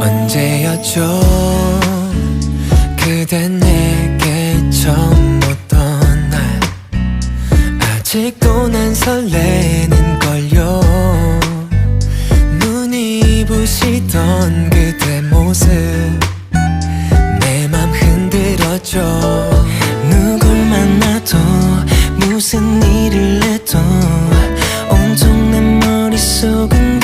언제였죠? 그대 내게 처음 오던 날. 아직도 난 설레는걸요. 눈이 부시던 그대 모습. 내 맘 흔들었죠. 누굴 만나도 무슨 일을 했 도. 要更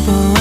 impossible